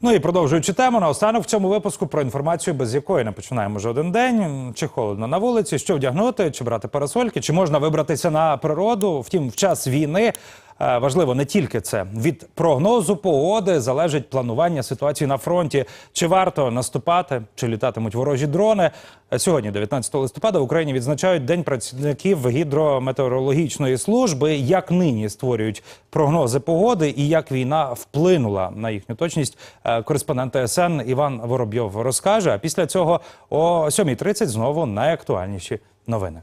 Ну і продовжуючи тему, наостанок в цьому випуску про інформацію, без якої не починаємо жоден день. Чи холодно на вулиці, що вдягнути, чи брати парасольки, чи можна вибратися на природу. Втім, в час війни важливо не тільки це. Від прогнозу погоди залежить планування ситуації на фронті. Чи варто наступати, чи літатимуть ворожі дрони. Е, Сьогодні, 19 листопада, в Україні відзначають День працівників гідрометеорологічної служби. Як нині створюють прогнози погоди і як війна вплинула на їхню точність. е, Кореспондент ТСН Іван Воробйов розкаже. А після цього о 7.30 знову найактуальніші новини.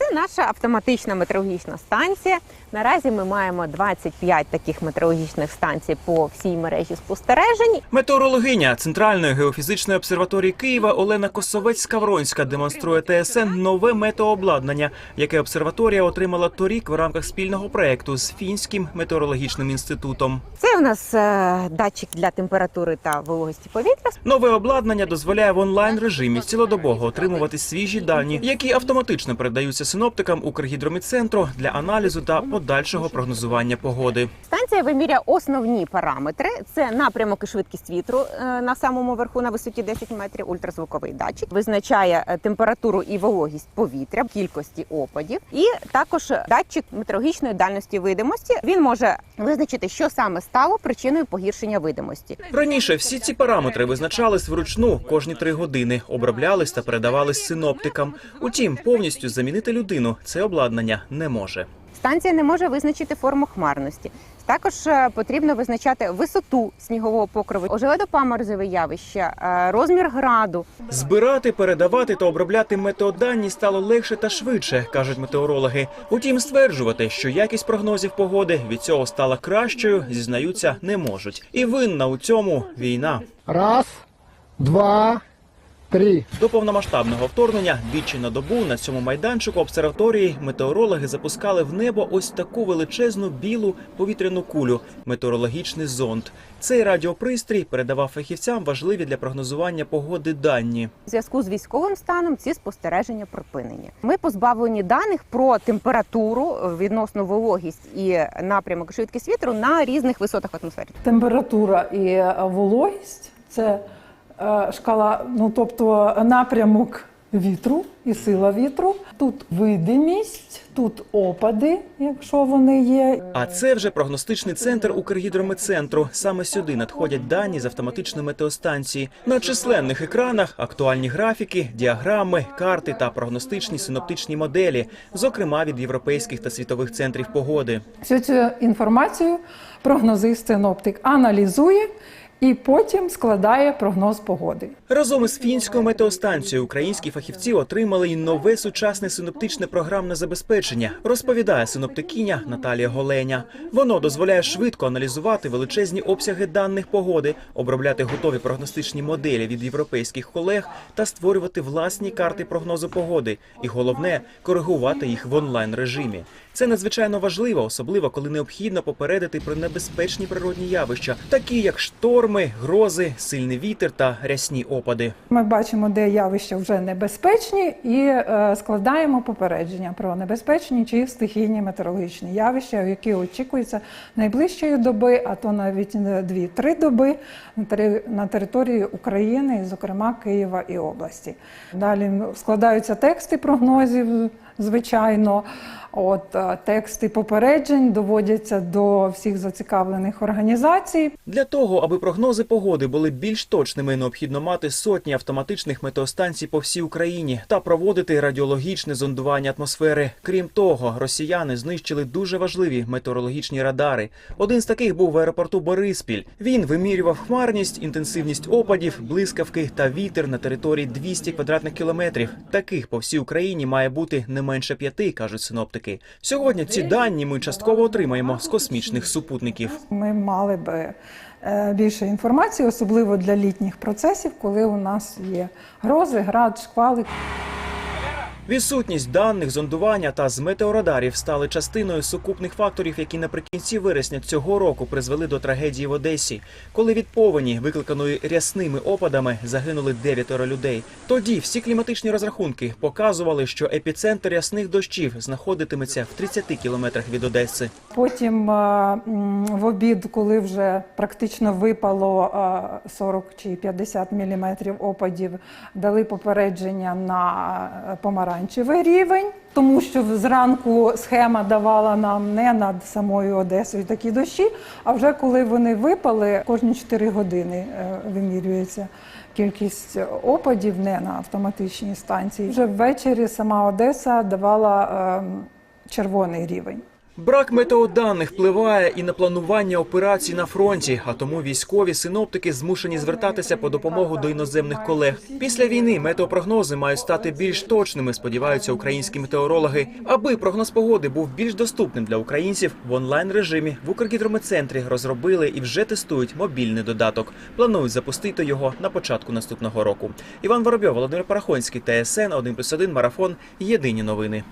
Це наша автоматична метеорологічна станція. Наразі ми маємо 25 таких метеорологічних станцій по всій мережі спостережень. Метеорологиня Центральної геофізичної обсерваторії Києва Олена Косовець-Скавронська демонструє ТСН нове метеообладнання, яке обсерваторія отримала торік в рамках спільного проекту з фінським метеорологічним інститутом. Це у нас е, датчик для температури та вологості повітря. Нове обладнання дозволяє в онлайн режимі цілодобово отримувати свіжі дані, які автоматично передаються синоптикам Укргідромедцентру для аналізу та подальшого прогнозування погоди. Станція виміряє основні параметри: це напрямок і швидкість вітру е, на самому верху на висоті 10 метрів. Ультразвуковий датчик визначає е, температуру і вологість повітря, кількості опадів, і також датчик метеорологічної дальності видимості. Він може визначити, що саме стало причиною погіршення видимості. Раніше всі ці параметри визначались вручну кожні три години, оброблялись та передавались синоптикам. Утім, повністю замінити людину це обладнання не може. Станція не може визначити форму хмарності. Також е, потрібно визначати висоту снігового покриву, ожеледопаморозове явище, е, розмір граду. Збирати, передавати та обробляти метеодані стало легше та швидше, кажуть метеорологи. Утім, стверджувати, що якість прогнозів погоди від цього стала кращою, зізнаються, не можуть. І винна у цьому війна. Раз, два, три. До повномасштабного вторгнення двічі на добу на цьому майданчику обсерваторії метеорологи запускали в небо ось таку величезну білу повітряну кулю метеорологічний зонд. Цей радіопристрій передавав фахівцям важливі для прогнозування погоди дані. В зв'язку з військовим станом ці спостереження припинені. Ми позбавлені даних про температуру е, відносно вологість і напрямок швидкість вітру на різних висотах атмосфери. Температура і е, вологість це шкала, ну тобто напрямок вітру і сила вітру. Тут видимість, тут опади, якщо вони є. А це вже прогностичний центр Укргідромедцентру. Саме сюди надходять дані з автоматичної метеостанції. На численних екранах актуальні графіки, діаграми, карти та прогностичні синоптичні моделі, зокрема від європейських та світових центрів погоди. Всю цю інформацію прогнозист синоптик аналізує і потім складає прогноз погоди. Разом із фінською метеостанцією українські фахівці отримали й нове сучасне синоптичне програмне забезпечення, розповідає синоптикиня Наталія Голеня. Воно дозволяє швидко аналізувати величезні обсяги даних погоди, обробляти готові прогностичні моделі від європейських колег та створювати власні карти прогнозу погоди. І головне коригувати їх в онлайн режимі. Це надзвичайно важливо, особливо коли необхідно попередити про небезпечні природні явища, такі як шторми, грози, сильний вітер та рясні опади. Ми бачимо, де явища вже небезпечні, і е, складаємо попередження про небезпечні чи стихійні метеорологічні явища, які очікуються найближчої доби, а то навіть не 2-3 доби на території України, зокрема Києва і області. Далі складаються тексти прогнозів, звичайно. От е, тексти попереджень доводяться до всіх зацікавлених організацій. Для того, аби прогнози погоди були більш точними, необхідно мати сотні автоматичних метеостанцій по всій Україні та проводити радіологічне зондування атмосфери. Крім того, росіяни знищили дуже важливі метеорологічні радари. Один з таких був в аеропорту Бориспіль. Він вимірював хмарність, інтенсивність опадів, блискавки та вітер на території 200 квадратних кілометрів. Таких по всій Україні має бути не менше п'яти, кажуть синоптики. Сьогодні ці дані ми частково отримаємо з космічних супутників. Ми мали би е, більше інформації, особливо для літніх процесів, коли у нас є грози, град, шквали. Відсутність даних зондування та з метеорадарів стали частиною сукупних факторів, які наприкінці вересня цього року призвели до трагедії в Одесі, коли від повені, викликаної рясними опадами, загинули дев'ятеро людей. Тоді всі кліматичні розрахунки показували, що епіцентр рясних дощів знаходитиметься в 30 кілометрах від Одеси. Потім е, в обід, коли вже практично випало е, 40 чи 50 міліметрів опадів, дали попередження на е, помаранчевий рівень, тому що зранку схема давала нам не над самою Одесою такі дощі, а вже коли вони випали, кожні 4 години е, вимірюється. Кількість опадів не на автоматичній станції. Вже ввечері сама Одеса давала ем, червоний рівень. Брак метеоданих впливає і на планування операцій на фронті, а тому військові синоптики змушені звертатися по допомогу до іноземних колег. Після війни метеопрогнози мають стати більш точними, сподіваються українські метеорологи. Аби прогноз погоди був більш доступним для українців, в онлайн режимі в Укргідрометцентрі розробили і вже тестують мобільний додаток. Планують запустити його на початку наступного року. Іван Воробйов, Володимир Парахонський, ТСН 1+,1, Марафон. Єдині новини.